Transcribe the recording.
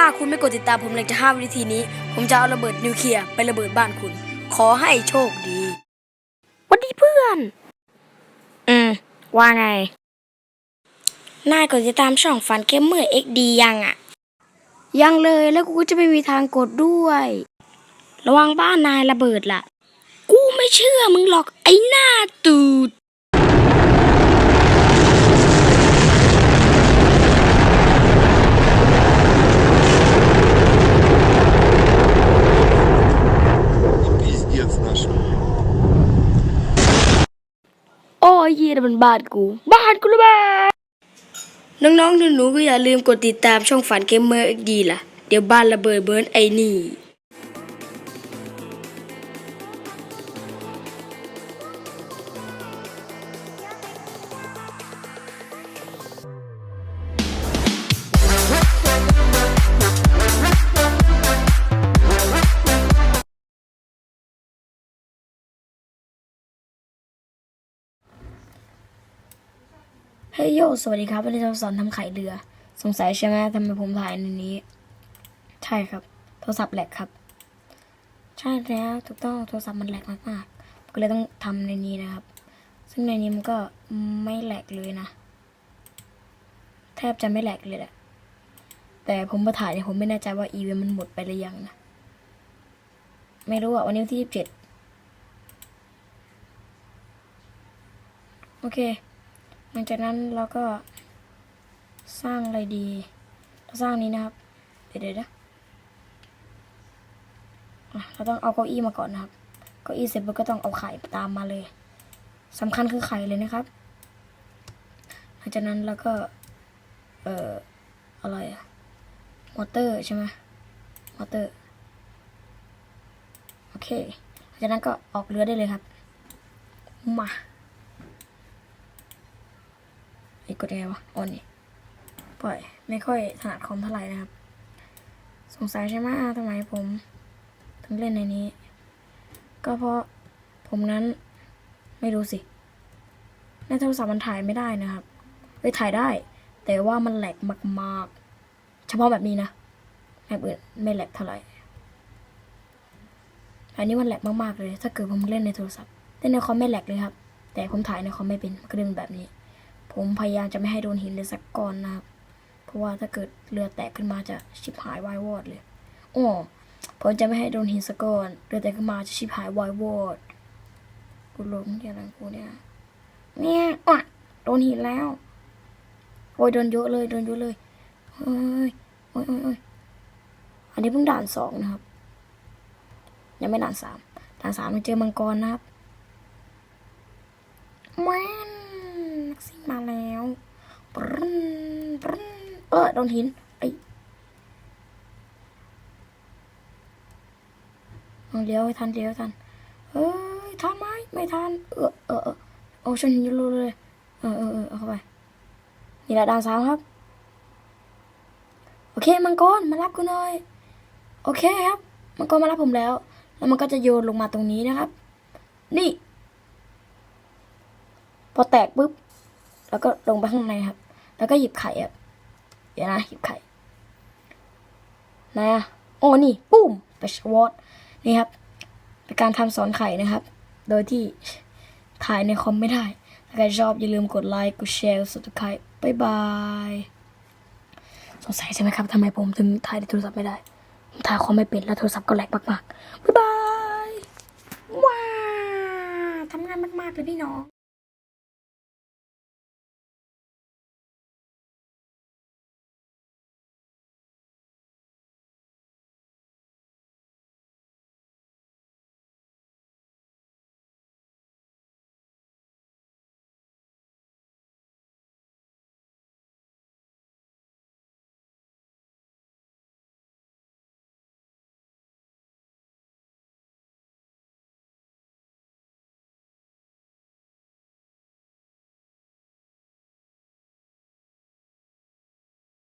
ถ้าคุณไม่กดติดตามผมในจะห้าวิธีนี้ ผมจะเอาระเบิดนิวเคลียร์ไประเบิดบ้านคุณ ขอให้โชคดีหวัสดีเพื่อน อืม ว่าไง นายกดติดตามช่องฟันเกมเมอร์เอ็กดียังอะยังเลยแล้วกูก็จะไม่มีทางกดด้วย ระวังบ้านนายระเบิดล่ะ กูไม่เชื่อมึงหรอกไอ้หน้าตูด โอ้ยเยี่ยมันบ้านกู บ้านกูระเบิดน้องๆหนูๆก็อย่าลืมกดติดตามช่องฝันเกมเมอร์ดีล่ะ เดี๋ยวบ้านระเบิดเบิร์นไอ้นี่ เฮ้ยโย สวัสดีครับ วันนี้เราสอนทำไข่เรือ สงสัยใช่ไหมทำไมผมถ่ายในนี้ ใช่ครับ โทรศัพท์แหลกครับ ใช่แล้วถูกต้องโทรศัพท์มันแหลกมากๆ ก็เลยต้องทำในนี้นะครับ ซึ่งในนี้มันก็ไม่แหลกเลยนะ แทบจะไม่แหลกเลยแหละ แต่ผมมาถ่ายเนี่ยผมไม่แน่ใจว่าอีเวนต์มันหมดไปหรือยังนะ ไม่รู้อะวันนี้ที่ยี่สิบเจ็ดโอเค ลังจากนั้นเราก็สร้างอะไรดีเราสร้างนี้นะครับ เดี๋ยวเดี๋ยวนะเราต้องเอาเก้าอี้มาก่อนนะครับ เก้าอี้เสร็จปุ๊บก็ต้องเอาไข่ตามมาเลยสำคัญคือไข่เลยนะครับ หลังจากนั้นเราก็ เอ่อ อะไรอะมอเตอร์ใช่ไหมมอเตอร์ โอเค หลังจากนั้นก็ออกเรือได้เลยครับ มา ไอ้ กดยังไงวะออนี่ปล่อย ไม่ค่อยถนัดคอมเท่าไหร่นะครับ สงสัยใช่ไหมทำไมผมถึงเล่นในนี้ ก็เพราะผมนั้นไม่รู้สิในโทรศัพท์มันถ่ายไม่ได้นะครับเฮ้ยถ่ายได้ แต่ว่ามันแหลกมากๆ เฉพาะแบบนี้นะแบบอื่นไม่แหลกเท่าไหร่อันนี้มันแหลกมากๆเลย ถ้าเกิดผมเล่นในโทรศัพท์เล่นในคอมไม่แหลกเลยครับ แต่ผมถ่ายในคอมไม่เป็นก็เลยเป็นแบบนี้ ผมพยายามจะไม่ให้โดนหินเลยสักก้อนนะครับ เพราะว่าถ้าเกิดเรือแตกขึ้นมาจะชิบหายวายวอดเลยอ๋อผมจะไม่ให้โดนหินสักก้อน เรือแตกขึ้นมาจะชิบหายวายวอดกูล้มที่อะไรกูเนี่ยเนี่ยอะโดนหินแล้ว โอ้ยโดนเยอะเลยโดนเยอะเลยเฮ้ยโอ้ยโอ้ยอันนี้เพิ่งด่านสองนะครับ ยังไม่ด่านสามด่านสามเราเจอมังกรนะครับแม่นนักซิ่งมาแล้วปรึ้นปรึ้น เออโดนหินไอเอาเลี้ยวให้ทันเลี้ยวทันเฮ้ยทันไหมไม่ทันเออเออเออโอ้ชนหินยูรูเลยเออเออเออเอาเข้าไปนี่แหละดาวสามครับ โอเคมังกรมารับกูหน่อย โอเคครับ มังกรมารับผมแล้ว แล้วมันก็จะโยนลงมาตรงนี้นะครับ นี่ พอแตกปุ๊บ แล้วก็ลงไปข้างในครับ แล้วก็หยิบไข่ครับเดี๋ยวนะหยิบไข่ไหนอะโอ้นี่ปุ้มไปชวอตนี่ครับเป็นการทำสอนไข่นะครับ โดยที่ถ่ายในคอมไม่ได้ถ้าใครชอบอย่าลืมกดไลค์กดแชร์กด subscribe บ๊ายบายสงสัยใช่ไหมครับทำไมผมถึงถ่ายในโทรศัพท์ไม่ได้ผมถ่ายคอมไม่เป็นแล้วโทรศัพท์ก็แหลกมากๆบ๊ายบายว้าทำงานมากๆเลยพี่น้อง